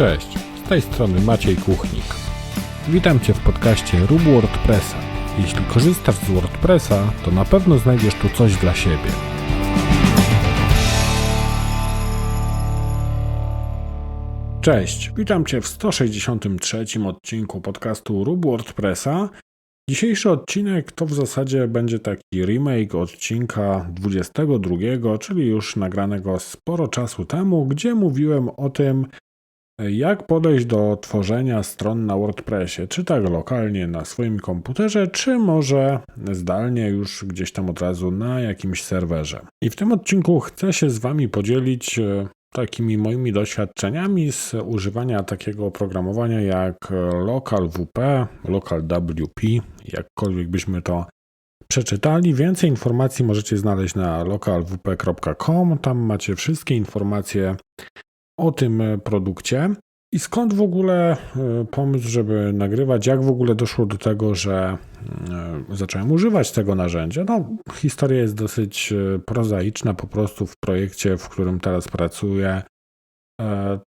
Cześć, z tej strony Maciej Kuchnik. Witam Cię w podcaście Rób WordPressa. Jeśli korzystasz z WordPressa, to na pewno znajdziesz tu coś dla siebie. Cześć, witam Cię w 163 odcinku podcastu Rób WordPressa. Dzisiejszy odcinek to w zasadzie będzie taki remake odcinka 22, czyli już nagranego sporo czasu temu, gdzie mówiłem o tym, jak podejść do tworzenia stron na WordPressie, czy tak lokalnie na swoim komputerze, czy może zdalnie już gdzieś tam od razu na jakimś serwerze. I w tym odcinku chcę się z Wami podzielić e, takimi moimi doświadczeniami z używania takiego oprogramowania jak LocalWP, LocalWP, jakkolwiek byśmy to przeczytali. Więcej informacji możecie znaleźć na localwp.com. Tam macie wszystkie informacje o tym produkcie. I skąd w ogóle e, pomysł, żeby nagrywać? Jak w ogóle doszło do tego, że e, zacząłem używać tego narzędzia? No, historia jest dosyć e, prozaiczna, po prostu w projekcie, w którym teraz pracuję.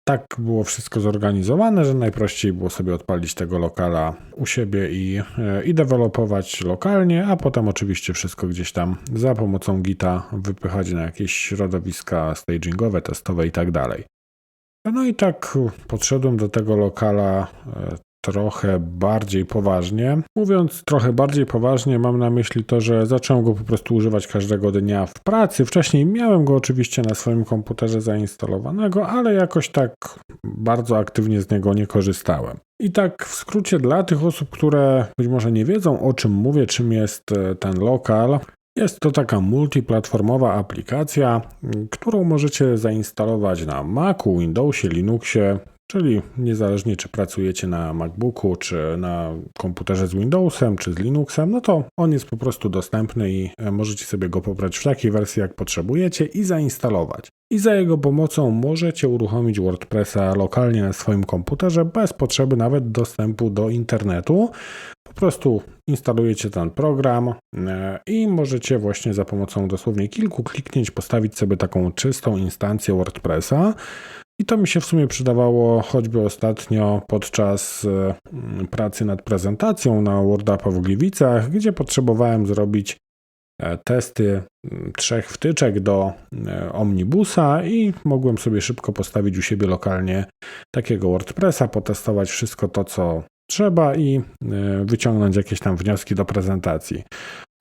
Tak było wszystko zorganizowane, że najprościej było sobie odpalić tego lokala u siebie i, i dewelopować lokalnie, a potem oczywiście wszystko gdzieś tam za pomocą Gita wypychać na jakieś środowiska stagingowe, testowe i tak dalej. No i tak podszedłem do tego lokala e, trochę bardziej poważnie. Mówiąc trochę bardziej poważnie, mam na myśli to, że zacząłem go po prostu używać każdego dnia w pracy. Wcześniej miałem go oczywiście na swoim komputerze zainstalowanego, ale jakoś tak bardzo aktywnie z niego nie korzystałem. I tak w skrócie dla tych osób, które być może nie wiedzą o czym mówię, czym jest e, ten lokal, jest to taka multiplatformowa aplikacja, którą możecie zainstalować na Macu, Windowsie, Linuxie, czyli niezależnie czy pracujecie na MacBooku, czy na komputerze z Windowsem, czy z Linuxem, no to on jest po prostu dostępny i możecie sobie go pobrać w takiej wersji jak potrzebujecie i zainstalować. I za jego pomocą możecie uruchomić WordPressa lokalnie na swoim komputerze bez potrzeby nawet dostępu do internetu. Po prostu instalujecie ten program e, i możecie właśnie za pomocą dosłownie kilku kliknięć postawić sobie taką czystą instancję WordPressa. I to mi się w sumie przydawało choćby ostatnio podczas e, pracy nad prezentacją na WordUpa w Gliwicach, gdzie potrzebowałem zrobić e, testy trzech wtyczek do omnibusa i mogłem sobie szybko postawić u siebie lokalnie takiego WordPressa, potestować wszystko to, co trzeba i e, wyciągnąć jakieś tam wnioski do prezentacji.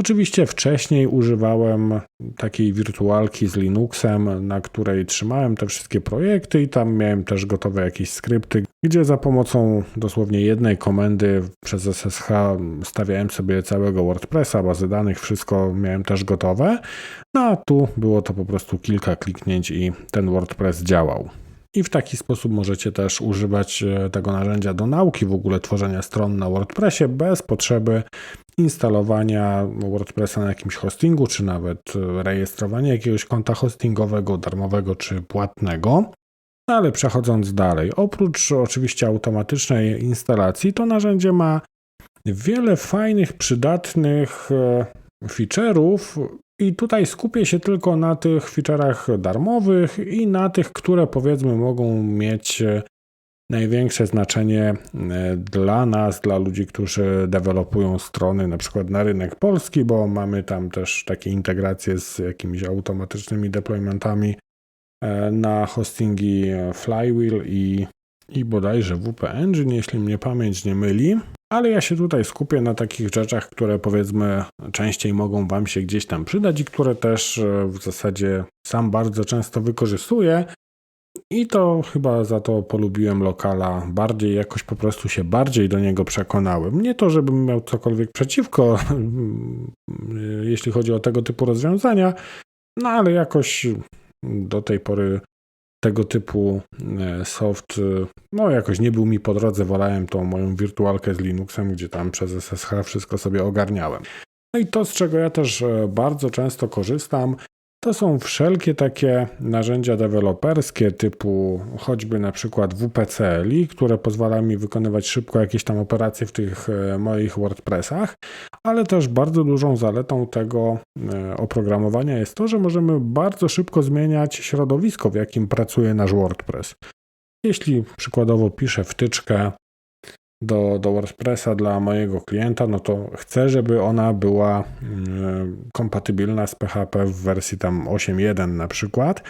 Oczywiście wcześniej używałem takiej wirtualki z Linuxem, na której trzymałem te wszystkie projekty i tam miałem też gotowe jakieś skrypty, gdzie za pomocą dosłownie jednej komendy przez SSH stawiałem sobie całego WordPressa, bazy danych, wszystko miałem też gotowe. No a tu było to po prostu kilka kliknięć i ten WordPress działał. I w taki sposób możecie też używać e, tego narzędzia do nauki w ogóle tworzenia stron na WordPressie bez potrzeby instalowania WordPressa na jakimś hostingu, czy nawet e, rejestrowania jakiegoś konta hostingowego, darmowego czy płatnego. No ale przechodząc dalej, oprócz oczywiście automatycznej instalacji, to narzędzie ma wiele fajnych, przydatnych e, feature'ów, i tutaj skupię się tylko na tych feature'ach darmowych i na tych, które powiedzmy mogą mieć e, największe znaczenie e, dla nas, dla ludzi, którzy dewelopują strony na przykład na rynek polski, bo mamy tam też takie integracje z jakimiś automatycznymi deploymentami e, na hostingi Flywheel i, i bodajże WP Engine, jeśli mnie pamięć nie myli. Ale ja się tutaj skupię na takich rzeczach, które powiedzmy częściej mogą Wam się gdzieś tam przydać i które też e, w zasadzie sam bardzo często wykorzystuję. I to chyba za to polubiłem lokala bardziej, jakoś po prostu się bardziej do niego przekonałem. Nie to, żebym miał cokolwiek przeciwko, jeśli chodzi o tego typu rozwiązania, no ale jakoś do tej pory tego typu e, soft, e, no jakoś nie był mi po drodze, wolałem tą moją wirtualkę z Linuxem, gdzie tam przez SSH wszystko sobie ogarniałem. No i to, z czego ja też e, bardzo często korzystam, to są wszelkie takie narzędzia deweloperskie typu choćby na przykład WPCLI, które pozwala mi wykonywać szybko jakieś tam operacje w tych e, moich WordPressach, ale też bardzo dużą zaletą tego e, oprogramowania jest to, że możemy bardzo szybko zmieniać środowisko, w jakim pracuje nasz WordPress. Jeśli przykładowo piszę wtyczkę do, do WordPressa dla mojego klienta, no to chcę, żeby ona była mm, kompatybilna z PHP w wersji tam 8.1 na przykład,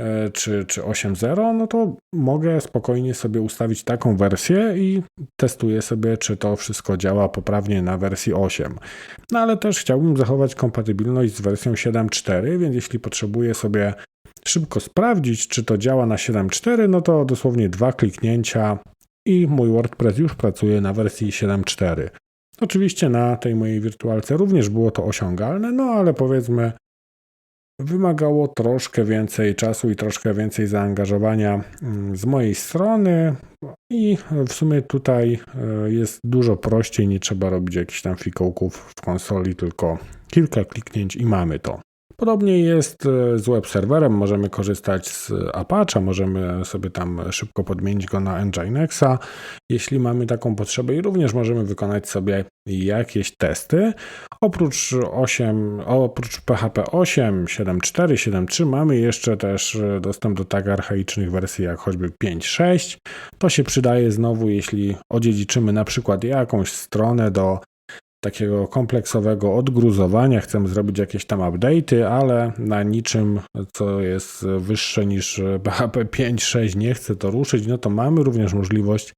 e, czy, czy 8.0, no to mogę spokojnie sobie ustawić taką wersję i testuję sobie, czy to wszystko działa poprawnie na wersji 8. No ale też chciałbym zachować kompatybilność z wersją 7.4, więc jeśli potrzebuję sobie szybko sprawdzić, czy to działa na 7.4, no to dosłownie dwa kliknięcia i mój WordPress już pracuje na wersji 7.4. Oczywiście na tej mojej wirtualce również było to osiągalne, no ale powiedzmy wymagało troszkę więcej czasu i troszkę więcej zaangażowania mm, z mojej strony i w sumie tutaj e, jest dużo prościej, nie trzeba robić jakichś tam fikołków w konsoli, tylko kilka kliknięć i mamy to. Podobnie jest e, z web serwerem, możemy korzystać z Apache, możemy sobie tam szybko podmienić go na Nginexa, jeśli mamy taką potrzebę i również możemy wykonać sobie jakieś testy. Oprócz 8, oprócz PHP 8, 7.4, 7.3 mamy jeszcze też dostęp do tak archaicznych wersji jak choćby 5.6. To się przydaje znowu, jeśli odziedziczymy na przykład jakąś stronę do takiego kompleksowego odgruzowania, chcemy zrobić jakieś tam update'y, ale na niczym, co jest wyższe niż PHP 5.6 nie chce to ruszyć, no to mamy również możliwość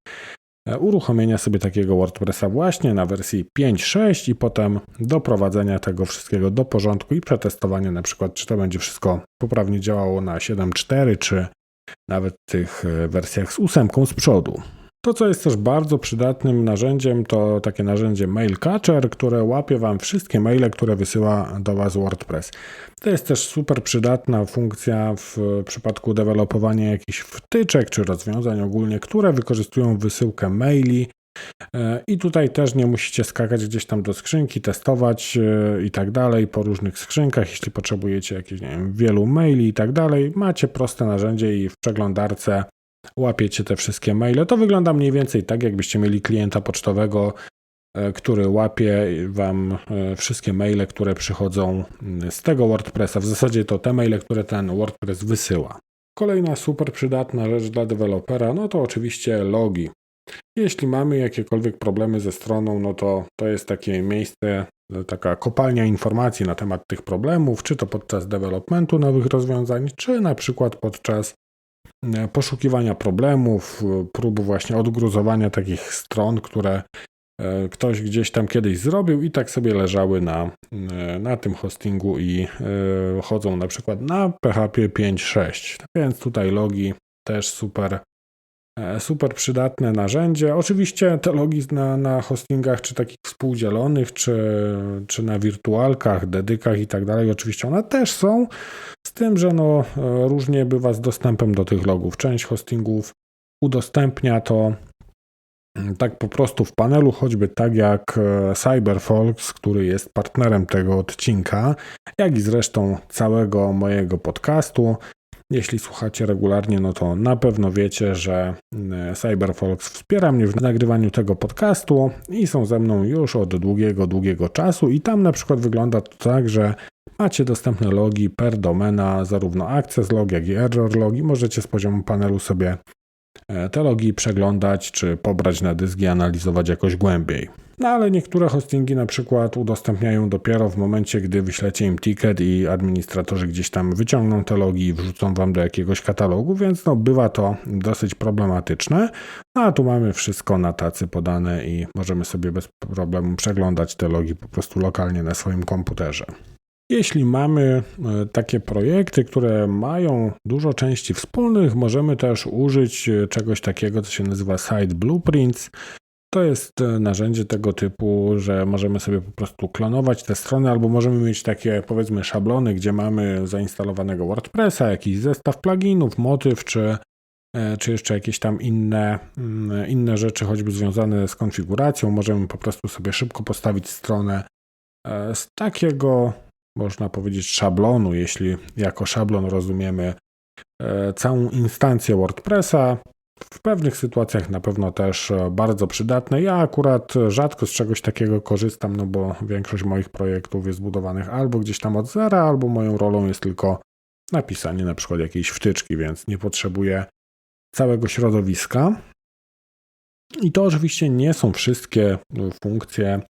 e, uruchomienia sobie takiego WordPressa właśnie na wersji 5.6 i potem doprowadzenia tego wszystkiego do porządku i przetestowania na przykład, czy to będzie wszystko poprawnie działało na 7.4, czy nawet tych e, wersjach z ósemką z przodu. To, co jest też bardzo przydatnym narzędziem, to takie narzędzie Mail Catcher, które łapie Wam wszystkie maile, które wysyła do Was WordPress. To jest też super przydatna funkcja w przypadku dewelopowania jakichś wtyczek czy rozwiązań ogólnie, które wykorzystują wysyłkę maili. E, I tutaj też nie musicie skakać gdzieś tam do skrzynki, testować e, i tak dalej po różnych skrzynkach. Jeśli potrzebujecie jakichś, nie wiem, wielu maili i tak dalej, macie proste narzędzie i w przeglądarce łapiecie te wszystkie maile. To wygląda mniej więcej tak, jakbyście mieli klienta pocztowego, e, który łapie Wam e, wszystkie maile, które przychodzą mm, z tego WordPressa. W zasadzie to te maile, które ten WordPress wysyła. Kolejna super przydatna rzecz dla dewelopera, no to oczywiście logi. Jeśli mamy jakiekolwiek problemy ze stroną, no to to jest takie miejsce, taka kopalnia informacji na temat tych problemów, czy to podczas developmentu nowych rozwiązań, czy na przykład podczas E, poszukiwania problemów, e, prób właśnie odgruzowania takich stron, które e, ktoś gdzieś tam kiedyś zrobił i tak sobie leżały na, na tym hostingu i chodzą na przykład na PHP 5.6. Więc tutaj logi też super E, super przydatne narzędzie. Oczywiście te logi na, na hostingach, czy takich współdzielonych, czy, czy na wirtualkach, dedykach i tak dalej, oczywiście one też są, tym, że no, e, różnie bywa z dostępem do tych logów. Część hostingów udostępnia to mm, tak po prostu w panelu, choćby tak jak e, CyberFolks, który jest partnerem tego odcinka, jak i zresztą całego mojego podcastu. Jeśli słuchacie regularnie, no to na pewno wiecie, że e, CyberFolks wspiera mnie w nagrywaniu tego podcastu i są ze mną już od długiego, długiego czasu i tam na przykład wygląda to tak, że macie dostępne logi per domena, zarówno access log, jak i error logi. Możecie z poziomu panelu sobie e, te logi przeglądać, czy pobrać na dysk i analizować jakoś głębiej. No ale niektóre hostingi na przykład udostępniają dopiero w momencie, gdy wyślecie im ticket i administratorzy gdzieś tam wyciągną te logi i wrzucą wam do jakiegoś katalogu, więc no bywa to dosyć problematyczne. No a tu mamy wszystko na tacy podane i możemy sobie bez problemu przeglądać te logi po prostu lokalnie na swoim komputerze. Jeśli mamy e, takie projekty, które mają dużo części wspólnych, możemy też użyć e, czegoś takiego, co się nazywa Site Blueprints. To jest e, narzędzie tego typu, że możemy sobie po prostu klonować te strony, albo możemy mieć takie powiedzmy szablony, gdzie mamy zainstalowanego WordPressa, jakiś zestaw pluginów, motyw, czy, e, czy jeszcze jakieś tam inne, mm, inne rzeczy, choćby związane z konfiguracją. Możemy po prostu sobie szybko postawić stronę e, z takiego, można powiedzieć, szablonu, jeśli jako szablon rozumiemy całą instancję WordPressa, w pewnych sytuacjach na pewno też e, bardzo przydatne. Ja akurat rzadko z czegoś takiego korzystam, no bo większość moich projektów jest budowanych albo gdzieś tam od zera, albo moją rolą jest tylko napisanie na przykład jakiejś wtyczki, więc nie potrzebuję całego środowiska. I to oczywiście nie są wszystkie e, funkcje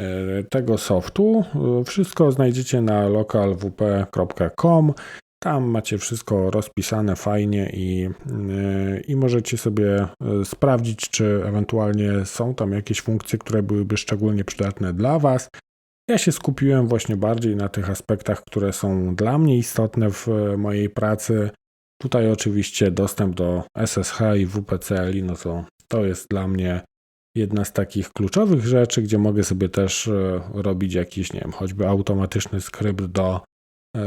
e, tego softu. Wszystko znajdziecie na localwp.com. Tam macie wszystko rozpisane fajnie i, i możecie sobie sprawdzić, czy ewentualnie są tam jakieś funkcje, które byłyby szczególnie przydatne dla Was. Ja się skupiłem właśnie bardziej na tych aspektach, które są dla mnie istotne w mojej pracy. Tutaj oczywiście dostęp do SSH i WPCLi, no to to jest dla mnie jedna z takich kluczowych rzeczy, gdzie mogę sobie też robić jakiś, nie wiem, choćby automatyczny skrypt do,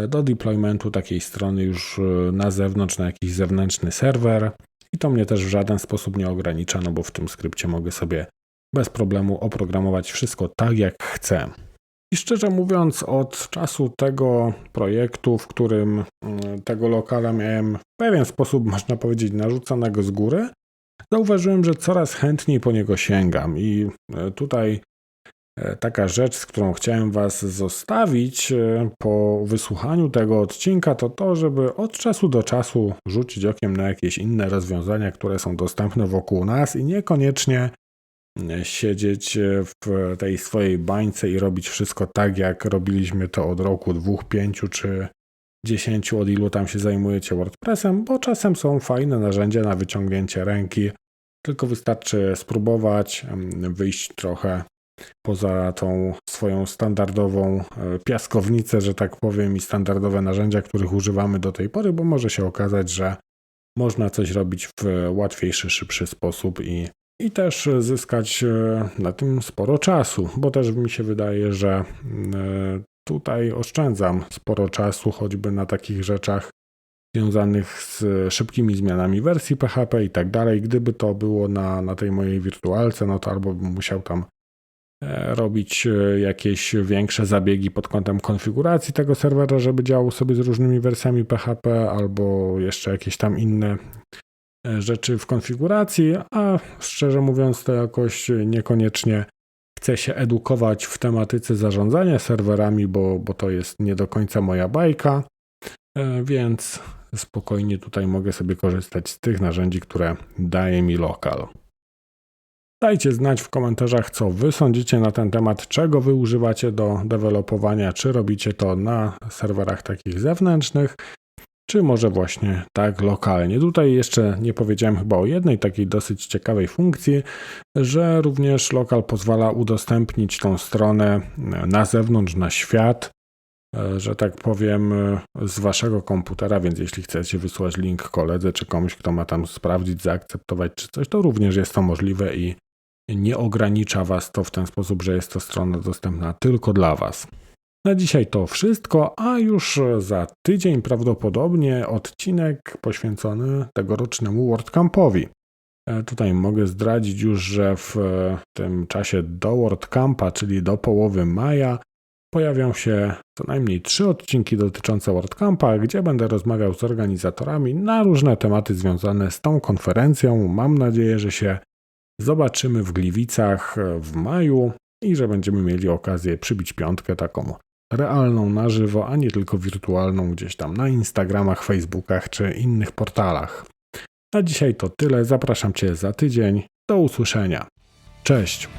do deploymentu takiej strony już e, na zewnątrz, na jakiś zewnętrzny serwer. I to mnie też w żaden sposób nie ogranicza, no bo w tym skrypcie mogę sobie bez problemu oprogramować wszystko tak, jak chcę. I szczerze mówiąc, od czasu tego projektu, w którym mm, tego lokala miałem w pewien sposób, można powiedzieć, narzuconego z góry, zauważyłem, że coraz chętniej po niego sięgam. I e, tutaj e, taka rzecz, z którą chciałem Was zostawić e, po wysłuchaniu tego odcinka, to to, żeby od czasu do czasu rzucić okiem na jakieś inne rozwiązania, które są dostępne wokół nas i niekoniecznie siedzieć w tej swojej bańce i robić wszystko tak, jak robiliśmy to od roku, dwóch, pięciu czy dziesięciu, od ilu tam się zajmujecie WordPressem, bo czasem są fajne narzędzia na wyciągnięcie ręki, tylko wystarczy spróbować, wyjść trochę poza tą swoją standardową e, piaskownicę, że tak powiem, i standardowe narzędzia, których używamy do tej pory, bo może się okazać, że można coś robić w łatwiejszy, szybszy sposób i i też zyskać e, na tym sporo czasu, bo też mi się wydaje, że e, tutaj oszczędzam sporo czasu, choćby na takich rzeczach związanych z szybkimi zmianami wersji PHP i tak dalej. Gdyby to było na, na tej mojej wirtualce, no to albo bym musiał tam robić jakieś większe zabiegi pod kątem konfiguracji tego serwera, żeby działał sobie z różnymi wersjami PHP, albo jeszcze jakieś tam inne E, rzeczy w konfiguracji, a szczerze mówiąc, to jakoś niekoniecznie chcę się edukować w tematyce zarządzania serwerami, bo, bo to jest nie do końca moja bajka, e, więc spokojnie tutaj mogę sobie korzystać z tych narzędzi, które daje mi lokal. Dajcie znać w komentarzach, co wy sądzicie na ten temat, czego wy używacie do dewelopowania, czy robicie to na serwerach takich zewnętrznych, czy może właśnie tak lokalnie. Tutaj jeszcze nie powiedziałem chyba o jednej takiej dosyć ciekawej funkcji, że również lokal pozwala udostępnić tą stronę na zewnątrz, na świat, e, że tak powiem, z waszego komputera, więc jeśli chcecie wysłać link koledze czy komuś, kto ma tam sprawdzić, zaakceptować czy coś, to również jest to możliwe i nie ogranicza was to w ten sposób, że jest to strona dostępna tylko dla was. Na dzisiaj to wszystko, a już za tydzień prawdopodobnie odcinek poświęcony tegorocznemu WordCampowi. E, tutaj mogę zdradzić już, że w tym czasie do WordCampa, czyli do połowy maja, pojawią się co najmniej trzy odcinki dotyczące WordCampa, gdzie będę rozmawiał z organizatorami na różne tematy związane z tą konferencją. Mam nadzieję, że się zobaczymy w Gliwicach w maju i że będziemy mieli okazję przybić piątkę taką realną na żywo, a nie tylko wirtualną gdzieś tam na Instagramach, Facebookach czy innych portalach. Na dzisiaj to tyle. Zapraszam Cię za tydzień. Do usłyszenia. Cześć.